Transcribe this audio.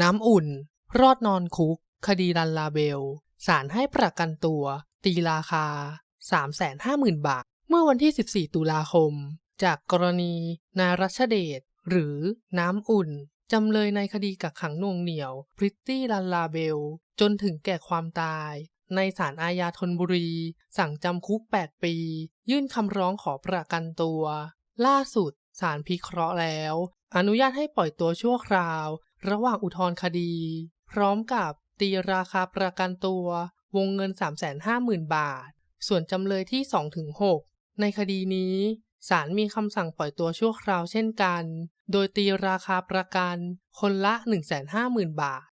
น้ำอุ่น รอดนอนคุก คดีลันลาเบล ศาลให้ประกันตัว ตีราคา 350,000 บาท เมื่อวันที่ 14 ตุลาคม จากกรณีนายรัชเดช หรือน้ำอุ่น จำเลยในคดีกักขังน่วงเหนียว พริตตี้ลันลาเบล จนถึงแก่ความตาย ในศาลอาญาธนบุรี สั่งจำคุก 8 ปี ยื่นคำร้องขอประกันตัว ล่าสุดศาลพิเคราะห์แล้ว อนุญาตให้ปล่อยตัวชั่วคราว ระหว่างอุทธรณ์คดี พร้อมกับตีราคาประกันตัว วงเงิน 350,000 บาท ส่วนจำเลยที่ 2-6 ในคดีนี้ศาลมีคำสั่งปล่อยตัวชั่วคราวเช่นกัน โดยตีราคาประกันคนละ 150,000 บาท